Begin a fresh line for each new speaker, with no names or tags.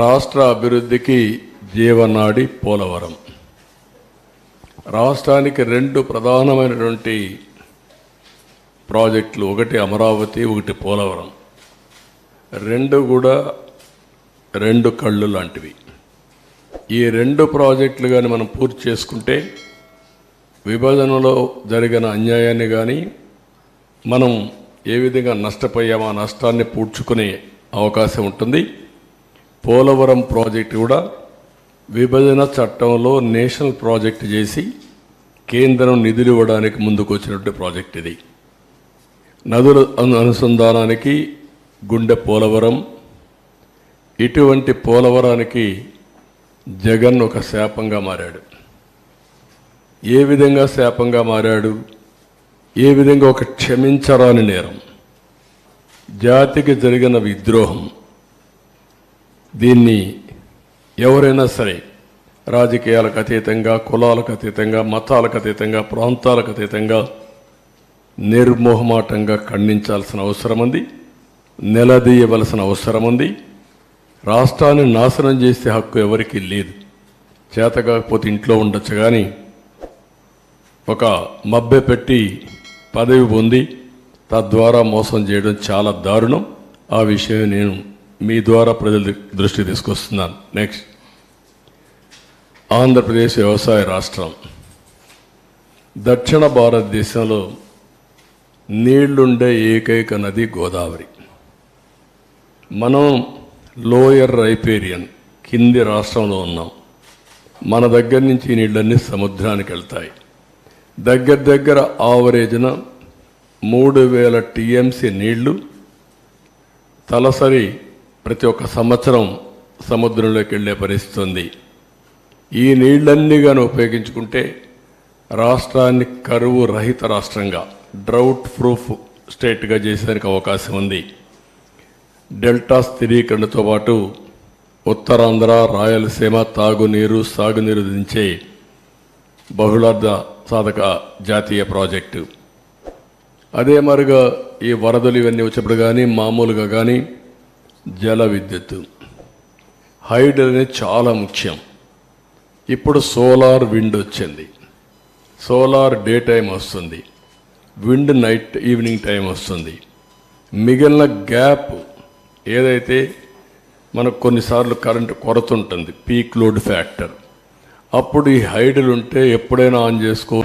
రాష్ట్ర అభివృద్ధికి జీవనాడి పోలవరం. రాష్ట్రానికి రెండు ప్రధానమైనటువంటి ప్రాజెక్టులు ఒకటి అమరావతి ఒకటి పోలవరం. రెండు కూడా రెండు కళ్ళు లాంటివి. ఈ రెండు ప్రాజెక్టులు కానీ మనం పూర్తి చేసుకుంటే విభజనలో జరిగిన అన్యాయాన్ని కానీ మనం ఏ విధంగా నష్టపోయామో ఆ నష్టాన్ని పూడ్చుకునే అవకాశం ఉంటుంది. పోలవరం ప్రాజెక్టు కూడా విభజన చట్టంలో నేషనల్ ప్రాజెక్ట్ చేసి కేంద్రం నిధులు ఇవ్వడానికి ముందుకు వచ్చినటువంటి ప్రాజెక్ట్ ఇది. నదుల అను- అనుసంధానానికి గుండె పోలవరం ఇటువంటి పోలవరానికి జగన్ ఒక శాపంగా మారాడు. ఏ విధంగా శాపంగా మారాడు? ఏ విధంగా ఒక క్షమించరాని నేరం? జాతికి జరిగిన విద్రోహం దీన్ని ఎవరైనా సరే రాజకీయాలకు అతీతంగా కులాలకు అతీతంగా మతాలకు అతీతంగా ప్రాంతాలకు అతీతంగా నిర్మోహమాటంగా ఖండించాల్సిన అవసరం ఉంది నిలదీయవలసిన అవసరం ఉంది. రాష్ట్రాన్ని నాశనం చేసే హక్కు ఎవరికీ లేదు. చేత కాకపోతే ఇంట్లో ఉండొచ్చు కానీ ఒక మబ్బె పెట్టి పదవి పొంది తద్వారా మోసం చేయడం చాలా దారుణం. ఆ విషయం నేను మీ ద్వారా ప్రజల దృష్టి తీసుకొస్తున్నాను. నెక్స్ట్ ఆంధ్రప్రదేశ్ వ్యవసాయ రాష్ట్రం. దక్షిణ భారతదేశంలో నీళ్ళుండే ఏకైక నది గోదావరి. మనం లోయర్ రైపేరియన్ కింది రాష్ట్రంలో ఉన్నాం. మన దగ్గర నుంచి నీళ్ళన్నీ సముద్రానికి వెళ్తాయి. దగ్గర దగ్గర ఆవరేజ్న మూడు వేల టీఎంసీ నీళ్ళు తలసరి ప్రతి ఒక్క సంవత్సరం సముద్రంలోకి వెళ్ళే పరిస్థితి ఉంది. ఈ నీళ్ళన్నీ కానీ ఉపయోగించుకుంటే రాష్ట్రాన్ని కరువు రహిత రాష్ట్రంగా డ్రౌట్ ప్రూఫ్ స్టేట్గా చేసేదానికి అవకాశం ఉంది. డెల్టా స్థిరీకరణతో పాటు ఉత్తరాంధ్ర రాయలసీమ తాగునీరు సాగునీరు దించే బహుళార్థ సాధక జాతీయ ప్రాజెక్టు. అదే మరుగా ఈ వరదలు ఇవన్నీ వచ్చినప్పుడు కానీ మామూలుగా కానీ జల విద్యుత్తు హైడ్ అనేది చాలా ముఖ్యం. ఇప్పుడు సోలార్ విండ్ వచ్చింది. సోలార్ డే టైం వస్తుంది. విండ్ నైట్ ఈవినింగ్ టైం వస్తుంది. మిగిలిన గ్యాప్ ఏదైతే మనకు కొన్నిసార్లు కరెంటు కొరత ఉంటుంది పీక్ లోడ్ ఫ్యాక్టర్. అప్పుడు ఈ హైడ్లు ఉంటే ఎప్పుడైనా ఆన్ చేసుకో